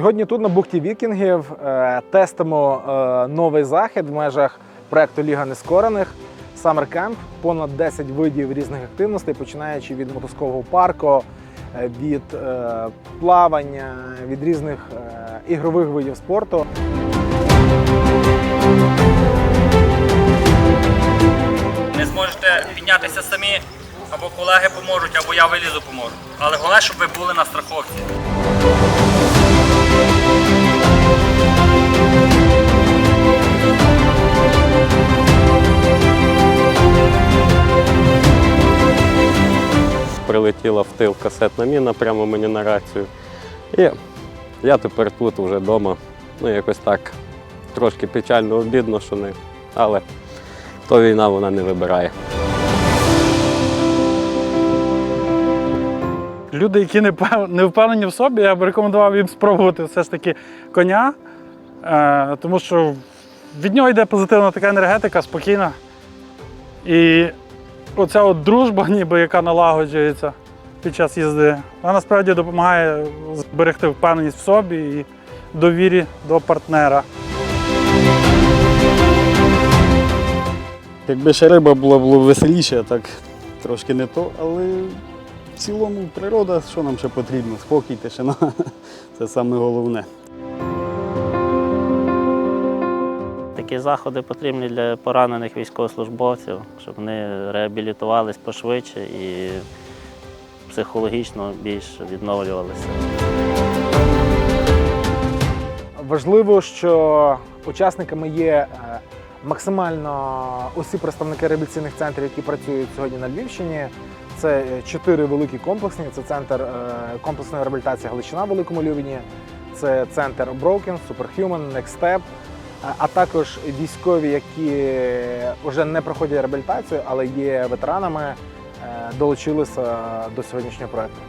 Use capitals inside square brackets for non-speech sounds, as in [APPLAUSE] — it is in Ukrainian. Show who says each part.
Speaker 1: Сьогодні тут на бухті Вікінгів е, тестимо е, новий захід в межах проекту Ліга Нескорених. Summer Camp. понад 10 видів різних активностей, починаючи від мотузкового парку, е, від плавання, від різних ігрових видів спорту.
Speaker 2: Не зможете піднятися самі, або колеги поможуть, або я вилізу поможу. Але головне, щоб ви були на страховці.
Speaker 3: Прилетіла в тил касетна міна прямо мені на рацію. І я тепер тут вже вдома. Ну, якось так трошки печально обідно, що не. Але то війна вона не вибирає.
Speaker 4: Люди, які не впевнені в собі, я б рекомендував їм спробувати все ж таки коня, е, тому що від нього йде позитивна така енергетика, спокійна. І оця от дружба, [LAUGHS] ніби яка налагоджується під час їзди, вона насправді допомагає зберегти впевненість в собі і довірі до партнера.
Speaker 5: Якби ще риба була, було веселіше, так трошки не то, але в цілому природа, що нам ще потрібно? Спокій, тишина [LAUGHS] це саме головне.
Speaker 6: Такі заходи потрібні для поранених військовослужбовців, щоб вони реабілітувались пошвидше і психологічно більш відновлювалися.
Speaker 1: Важливо, що учасниками є е, максимально усі представники реабілітаційних центрів, які працюють сьогодні на Львівщині. Це е, чотири великі комплексні. Це центр е, комплексної реабілітації Галичина в Великому Любліні, це центр Broken, Superhuman, Next Step, а також військові, які вже не проходять реабілітацію, але є ветеранами, е, долучилися до сьогоднішнього проекту.